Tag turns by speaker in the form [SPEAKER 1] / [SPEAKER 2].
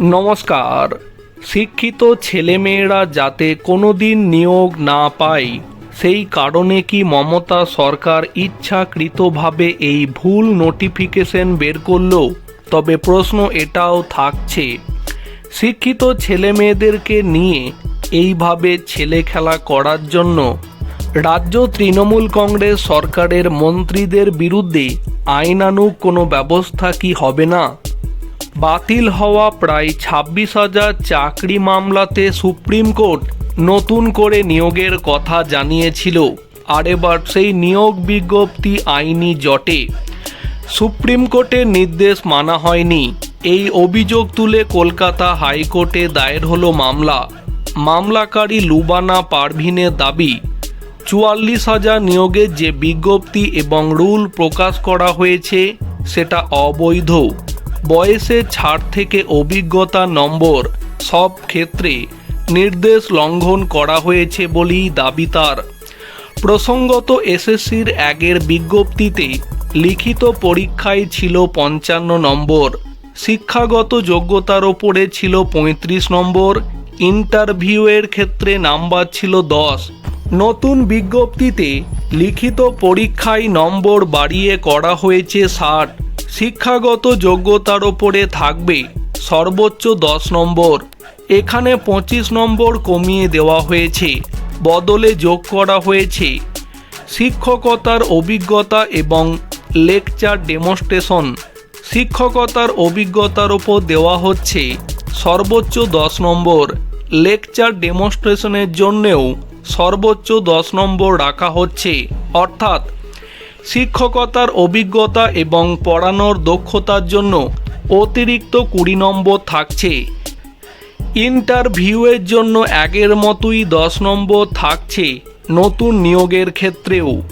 [SPEAKER 1] নমস্কার। শিক্ষিত ছেলেমেয়েরা যাতে কোনো দিন নিয়োগ না পায়, সেই কারণে কি মমতা সরকার ইচ্ছাকৃতভাবে এই ভুল নোটিফিকেশন বের করল? তবে প্রশ্ন এটাও থাকছে, শিক্ষিত ছেলেমেয়েদেরকে নিয়ে এইভাবে ছেলে খেলা করার জন্য রাজ্য তৃণমূল কংগ্রেস সরকারের মন্ত্রীদের বিরুদ্ধে আইনানুগ কোনো ব্যবস্থা কি হবে না? বাতিল হওয়া প্রায় ছাব্বিশ হাজার চাকরি মামলাতে সুপ্রিম কোর্ট নতুন করে নিয়োগের কথা জানিয়েছিল, আর এবার সেই নিয়োগ বিজ্ঞপ্তি আইনি জটে। সুপ্রিম কোর্টের নির্দেশ মানা হয়নি। এই অভিযোগ তুলে কলকাতা হাইকোর্টে দায়ের হলো মামলা। মামলাকারী লুবানা পারভিনের দাবি, চুয়াল্লিশ হাজার নিয়োগের যে বিজ্ঞপ্তি এবং রুল প্রকাশ করা হয়েছে, সেটা অবৈধ। বয়সের ছাড় থেকে অভিজ্ঞতা নম্বর সব ক্ষেত্রে নির্দেশ লঙ্ঘন করা হয়েছে বলেই দাবি তার। প্রসঙ্গত এসএসসির আগের বিজ্ঞপ্তিতে লিখিত পরীক্ষায় ছিল পঞ্চান্ন নম্বর, শিক্ষাগত যোগ্যতার ওপরে ছিল পঁয়ত্রিশ নম্বর, ইন্টারভিউয়ের ক্ষেত্রে নাম্বার ছিল দশ। নতুন বিজ্ঞপ্তিতে লিখিত পরীক্ষায় নম্বর বাড়িয়ে করা হয়েছে ষাট। শিক্ষাগত যোগ্যতার ওপরে থাকবে সর্বোচ্চ দশ নম্বর। এখানে পঁচিশ নম্বর কমিয়ে দেওয়া হয়েছে, বদলে যোগ করা হয়েছে। শিক্ষকতার অভিজ্ঞতা এবং লেকচার ডেমনস্ট্রেশন। শিক্ষকতার অভিজ্ঞতার ওপর দেওয়া হচ্ছে সর্বোচ্চ দশ নম্বর। লেকচার ডেমনস্ট্রেশনের জন্যেও সর্বোচ্চ দশ নম্বর রাখা হচ্ছে। অর্থাৎ শিক্ষকতার অভিজ্ঞতা এবং পড়ানোর দক্ষতার জন্য অতিরিক্ত কুড়ি নম্বর থাকছে। ইন্টারভিউয়ের জন্য আগের মতোই দশ নম্বর থাকছে নতুন নিয়োগের ক্ষেত্রেও।